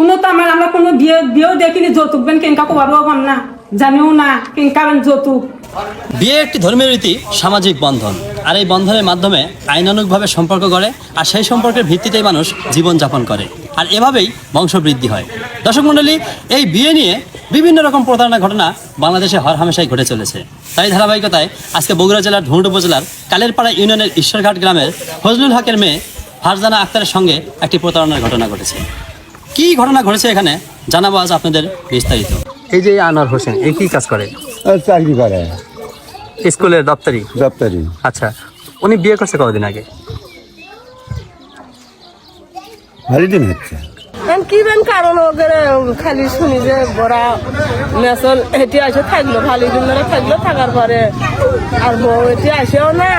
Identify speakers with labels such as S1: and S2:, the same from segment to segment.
S1: কোনো তো আমার, আমরা কোনো বিয়ে, বিয়েও দেখিনি, যৌতুক বেন কেঙ্কা কবারও পাম না, জানিও না কেঙ্কা বেন যৌতুক।
S2: বিয়ে একটি ধর্মীয় রীতি, সামাজিক বন্ধন। আর এই বন্ধনের মাধ্যমে আইনানুগভাবে সম্পর্ক গড়ে, আর সেই সম্পর্কের ভিত্তিতেই মানুষ জীবনযাপন করে। আর এভাবেই বংশবৃদ্ধি হয়। দর্শক মণ্ডলী, এই বিয়ে নিয়ে বিভিন্ন রকম প্রতারণা ঘটনা বাংলাদেশে হরহামেশাই ঘটে চলেছে। তাই ধারাবাহিকতায় আজকে বগুড়া জেলার ধুঁট উপজেলার কালেরপাড়া ইউনিয়নের ঈশ্বরঘাট গ্রামের ফজলুল হকের মেয়ে ফারজানা আক্তারের সঙ্গে একটি প্রতারণার ঘটনা ঘটেছে। কি ঘটনা ঘটেছে এখানে? জানাব আজ আপনাদের বিস্তারিত। এই যে আনোয়ার হোসেন এই কি কাজ করে?
S3: চাকরি করে।
S2: স্কুলের দপ্তরি?
S3: দপ্তরি।
S2: আচ্ছা উনি বিয়ে করছে কতদিন আগে?
S3: ভালো দিন হচ্ছে
S4: এখন কি বেন কারণ ওদের খালি শুনি যে বড়া মেসল এটি আসে থাকল ভালো দিন ধরে থাকল থাকার পরে আর বউ এটি আসেও না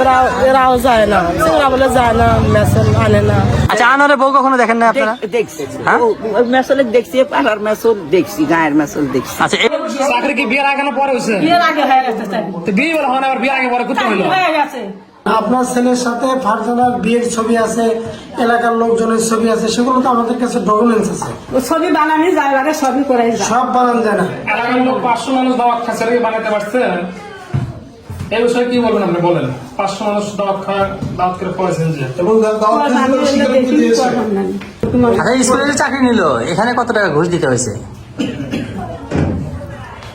S4: ওরা এরাও যায় না চিংড়া বলে যায় না মেসল আনে না।
S2: আচ্ছা আনোয়ারের বউ কখনো দেখেন না আপনারা?
S5: দেখছি।
S2: হ্যাঁ?
S5: দেখছি পাড়ার মেসল দেখছি গায়ের মেসল দেখছি।
S2: আচ্ছা
S6: চাকরি কি বিয়ের আগে না পরে হয়েছে
S1: বিয়ের আগে হয়ে গেছে
S6: তো বিয়ে বলে হয় না বিয়ের আগে পরে করতে হইল?
S1: হয়ে গেছে।
S7: আপনার ছেলের সাথে ফারজানার বিয়ের ছবি আছে এলাকার লোকজনের ছবি আছে সেগুলো তো আমাদের কাছে ডকুমেন্টস আছে।
S1: ছবি বানানি যায় বারে সবই করে
S7: সব বানান যায় না।
S6: এলাকার লোক পাঁচশো মানুষ দাওয়াত খাচ্ছে বানাতে পারছে? এই বিষয়ে কি বলবেন আপনি? বলেন। পাঁচশো মানুষ দাওয়াত খাওয়া দাওয়াত করে পয়সেন যে।
S7: এবং।
S1: তোমার
S2: আচ্ছা স্কুলে চাকরি নিল এখানে কত টাকা ঘুষ দিতে হয়েছে?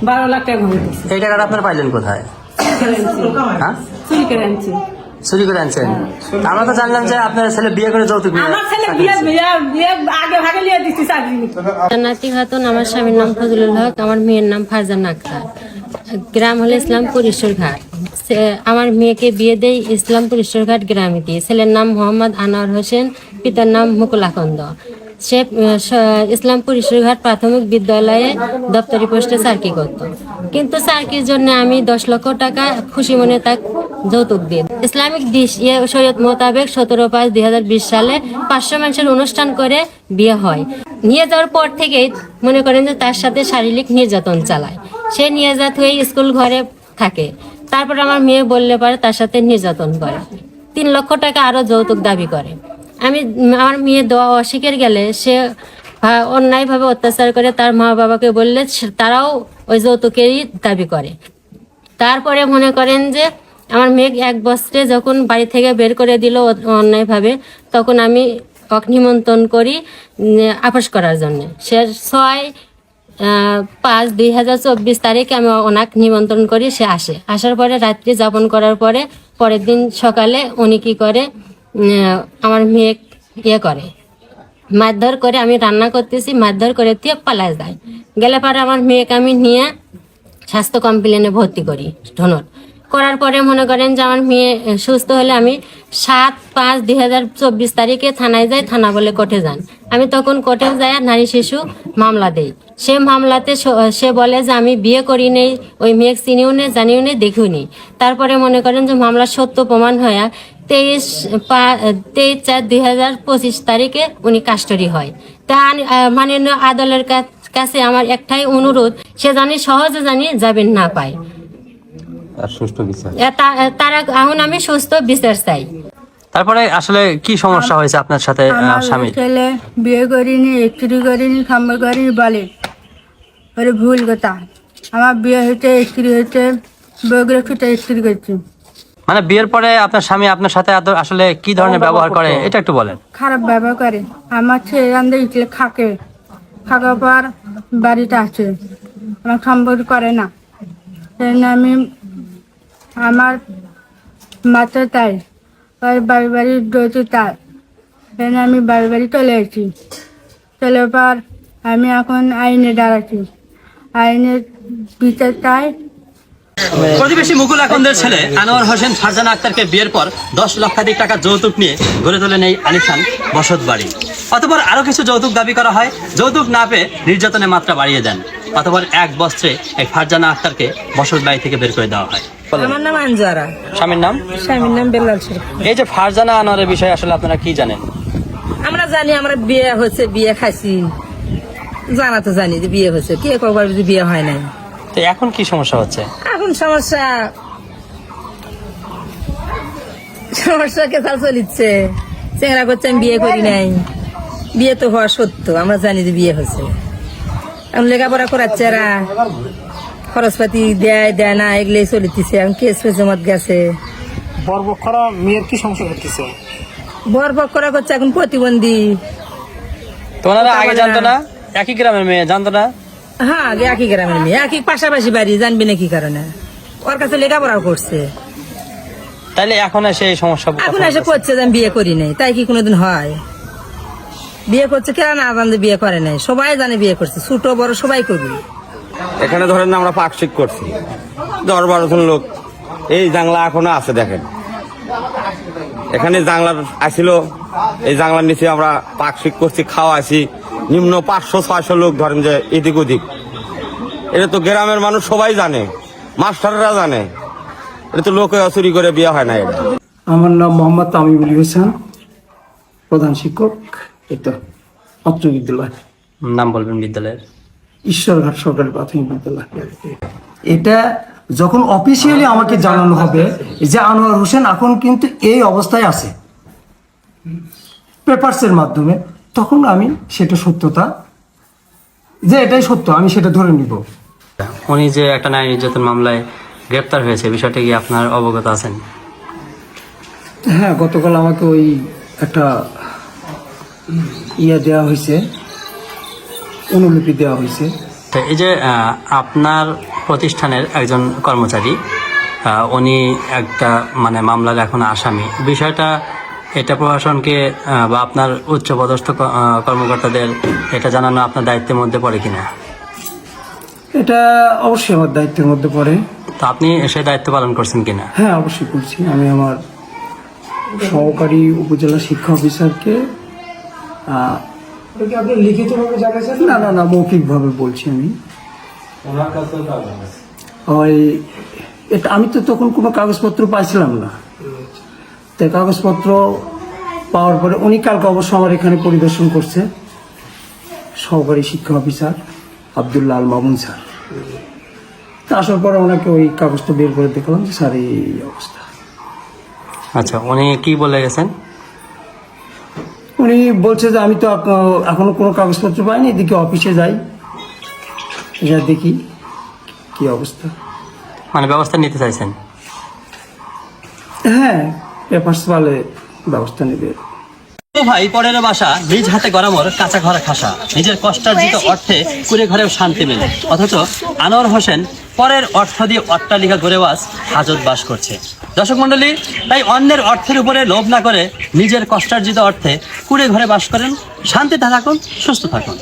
S1: বারো লাখ টাকা ঘুরে
S2: এই টাকাটা আপনার পাইলেন কোথায়? হ্যাঁ?
S1: চুরি করে আনছি
S2: চুরি করে আনছেন। আমরা তো জানলাম যে আপনার ছেলে বিয়ে করে যৌতুক নিয়ে
S1: আমার ছেলে বিয়ে বিয়ে বিয়ে আগে ভাগে নিয়ে দিছি চাকরি।
S8: জান্নাতি খাতুন আমার স্বামীর নাম ফজলুল হক আমার মেয়ের নাম ফারজানা আক্তার। গ্রাম হলো ইসলাম ঈশ্বরঘাট। ঘাট আমার মেয়েকে বিয়ে দেয় ইসলামপুর ঈশ্বরঘাট গ্রামে দিয়ে। ছেলের নাম মোহাম্মদ আনোয়ার হোসেন পিতার নাম মুকুল আকন্দ। সে, ইসলামপুর ঈশ্বরঘাট প্রাথমিক বিদ্যালয়ে দপ্তরি পোস্টে চাকরি করত। কিন্তু চাকরির জন্য আমি দশ লক্ষ টাকা খুশি মনে তাক যৌতুক দিই। ইসলামিক দিশ ইয়ে শরীয়ত মোতাবেক সতেরো পাঁচ দুই সালে পাঁচশো মানুষের অনুষ্ঠান করে বিয়ে হয়। নিয়ে যাওয়ার পর থেকেই মনে করেন যে তার সাথে শারীরিক নির্যাতন চালায়। সে নিয়ে যাত হয়ে স্কুল ঘরে থাকে। তারপর আমার মেয়ে বললে পারে তার সাথে নির্যাতন করে। তিন লক্ষ টাকা আরও যৌতুক দাবি করে। আমি আমার মেয়ে দোয়া অস্বীকার গেলে সে অন্যায়ভাবে অত্যাচার করে তার মা বাবাকে বললে তারাও ওই যৌতুকেরই দাবি করে। তারপরে মনে করেন যে আমার মেঘ এক বস্ত্রে যখন বাড়ি থেকে বের করে দিল অন্যায়ভাবে, তখন আমি নিমন্ত্রণ করি আপোষ করার জন্য। সে ছয় পাঁচ দুই হাজার চব্বিশ তারিখে আমি ওনাকে নিমন্ত্রণ করি, সে আসে। আসার পরে রাত্রি যাপন করার পরে পরের দিন সকালে উনি কী করে আমার মেয়ে ইয়ে করে। মারধর করে আমি রান্না করতেছি, মারধর করে দিয়ে পালায় যায়। গেলে পরে আমার মেয়েকে আমি নিয়ে স্বাস্থ্য কমপ্লেনে ভর্তি করি ধনর। করার পরে মনে করেন যে আমার মেয়ে সুস্থ হলে আমি সাত পাঁচ দুই হাজার চব্বিশ তারিখে থানায় যাই, থানা বলে কোর্টে যান। আমি তখন কোর্টেও যাই নারী শিশু মামলা দেই। সে মামলাতে সে বলে যে আমি বিয়ে করি নেই, ওই মেয়ে চিনিও নেই জানিও নেই দেখিও নেই তারপরে মনে করেন যে মামলা সত্য প্রমাণ হয়ে তেইশ পা- তেইশ চার দুই হাজার পঁচিশ তারিখে উনি কাস্টডি হয়। তা মাননীয় আদালতের কাছে আমার একটাই অনুরোধ সে জানি সহজে জানি যাবেন না পায়। তারা এখন আমি সুস্থ বিচার চাই।
S2: তারপরে আসলে কি সমস্যা হয়েছে আপনার সাথে স্বামীর?
S9: ছেলে বিয়ে করিনি স্ত্রী করিনি খাম্বা করিনি বলে। ওরে ভুল কথা। আমার বিয়ে হয়েছে স্ত্রী হয়েছে বায়োগ্রাফিটা স্ত্রী করছি।
S2: মানে বিয়ের পরে আপনার স্বামী আপনার সাথে আসলে কি ধরনের ব্যবহার করে? এটা একটু বলেন।
S9: খারাপ ব্যবহার করে। আমার ছেলে রান্ধে ইটলে খাকে। খাওয়ার পর বাড়িতে আসে। আমার সম্পর্ক করে না। আমি আমার মাথা তাই। ওই বাড়ি বাড়ি দৌড়তে তাই। জন্য আমি বাড়ি বাড়ি চলে এসেছি। চলে পর আমি এখন আইনে দাঁড়াচ্ছি। আইনের বিচার চাই।
S2: প্রতিবেশী মুকুল আকন্দের ছেলে আনোয়ার হোসেন ফারজানা আক্তারকে বিয়ের পর দশ লক্ষাধিক টাকা যৌতুক নিয়ে গড়ে তোলেন এই আলিফান বসত বাড়ি। অতপর আরও কিছু যৌতুক দাবি করা হয় যৌতুক না পেয়ে নির্যাতনের মাত্রা বাড়িয়ে দেন। অতপর এক বস্ত্রে এই ফারজানা আক্তারকে বসত বাড়ি থেকে বের করে দেওয়া হয়।
S5: আমার নাম আঞ্জারা
S2: স্বামীর নাম?
S5: স্বামীর নাম বেলাল
S2: এই যে ফারজানা আনোয়ারের বিষয়ে আসলে আপনারা কি জানেন?
S5: আমরা জানি আমরা বিয়ে হয়েছে বিয়ে খাইছি। জানা তো জানি যে বিয়ে হয়েছে। কে কবার বিয়ে হয় নাই।
S2: তো এখন কি সমস্যা হচ্ছে?
S5: এখন সমস্যা। সমস্যা কেথা চলিচ্ছে। চেংরা করছে আমি বিয়ে করি নাই। বিয়ে তো হওয়া সত্য আমরা জানি যে বিয়ে হয়েছে। এখন লেখাপড়া করাচ্ছে এরা। খরচপাতি দেয় দেয় না এগুলোই চলিতেছে। এখন কেস জমাত গেছে।
S6: বরবক্ষরা মেয়ের কি সমস্যা করতেছে?
S5: বর বর করা করছে এখন প্রতিবন্ধী।
S2: তোমারা আগে জানতো।
S5: না?
S2: একই গ্রামের মেয়ে জানতো না?
S5: হ্যাঁ আগে একই গ্রামের মেয়ে। একই পাশাপাশি বাড়ি জানবি না কি কারণে? ওর কাছে লেখাপড়াও করছে।
S2: তাইলে এখন এসে এই সমস্যা
S5: এখন এসে করছে যে আমি বিয়ে করি নাই। তাই কি কোনোদিন হয়? বিয়ে করছে কেন না জানতে বিয়ে করে নাই? সবাই জানে বিয়ে করছে ছোট বড় সবাই করবে
S10: এখানে ধরেন আমরা পাকশিক করছি। দশ বারো জন লোক। এই জাংলা এখনও আছে দেখেন। এখানে জাংলার আসিল। এই জাংলার নিচে আমরা পাকশিক করছি খাওয়া আছি নিম্ন পাঁচশো ছয়শো লোক ধরেন যে এদিক ওদিক এটা তো গ্রামের মানুষ সবাই জানে মাস্টাররা জানে। এটা তো লোকে চুরি করে বিয়ে হয় না এটা।
S7: আমার নাম মোহাম্মদ তামিমুল হোসেন প্রধান শিক্ষক এটা অত্র বিদ্যালয়।
S2: নাম বলবেন বিদ্যালয়ের?
S7: ঈশ্বরঘাট সরকারি প্রাথমিক বিদ্যালয়। এটা যখন অফিসিয়ালি আমাকে জানানো হবে যে আনোয়ার হোসেন এখন কিন্তু এই অবস্থায় আছে। পেপারসের মাধ্যমে। তখন আমি সেটা সত্যতা যে এটাই সত্য আমি সেটা ধরে নিব।
S2: উনি যে একটা নারী নির্যাতন মামলায় গ্রেপ্তার হয়েছে বিষয়টা কি আপনার অবগত আছেন?
S7: হ্যাঁ গতকাল আমাকে ওই একটা ইয়ে দেওয়া হয়েছে অনুলিপি দেওয়া হয়েছে।
S2: তো এই যে আপনার প্রতিষ্ঠানের একজন কর্মচারী উনি একটা মানে মামলার এখন আসামি বিষয়টা এটা প্রশাসনকে বা আপনার উচ্চপদস্থ কর্মকর্তাদের এটা জানানো আপনার দায়িত্বের মধ্যে পড়ে কিনা?
S7: এটা অবশ্যই আমার দায়িত্বের মধ্যে পড়ে।
S2: তো আপনি সেই দায়িত্ব পালন করছেন কিনা?
S7: হ্যাঁ অবশ্যই করছি। আমি আমার সহকারী উপজেলা শিক্ষা অফিসারকে আপনি লিখিতভাবে জানাচ্ছেন না না না মৌখিকভাবে বলছি আমি। ওই এটা আমি তো তখন কোনো কাগজপত্র পাইছিলাম না। তো কাগজপত্র পাওয়ার পরে উনি কালকে অবশ্য আমার এখানে পরিদর্শন করছে। সহকারী শিক্ষা অফিসার আবদুল্লাহ আল মামুন স্যার। তা আসার পরে ওনাকে ওই কাগজটা বের করে দেখলাম যে স্যার এই অবস্থা।
S2: আচ্ছা উনি কি বলে গেছেন?
S7: উনি বলছে যে আমি তো এখনও কোনো কাগজপত্র পাইনি এদিকে অফিসে যাই। যা দেখি কি অবস্থা।
S2: মানে ব্যবস্থা নিতে চাইছেন?
S7: হ্যাঁ পেপার্স পালে ব্যবস্থা নেবে।
S2: ও ভাই পরের বাসা নিজ হাতে গড়ামর কাঁচা ঘরে খাসা। নিজের কষ্টার্জিত অর্থে কুড়ে ঘরেও শান্তি মেলে। অথচ আনোয়ার হোসেন পরের অর্থ দিয়ে অট্টালিকা গড়েওয়াজ হাজত বাস করছে। দর্শক মন্ডলী তাই অন্যের অর্থের উপরে লোভ না করে নিজের কষ্টার্জিত অর্থে কুড়ে ঘরে বাস করেন। শান্তিতে থাকুন সুস্থ থাকুন।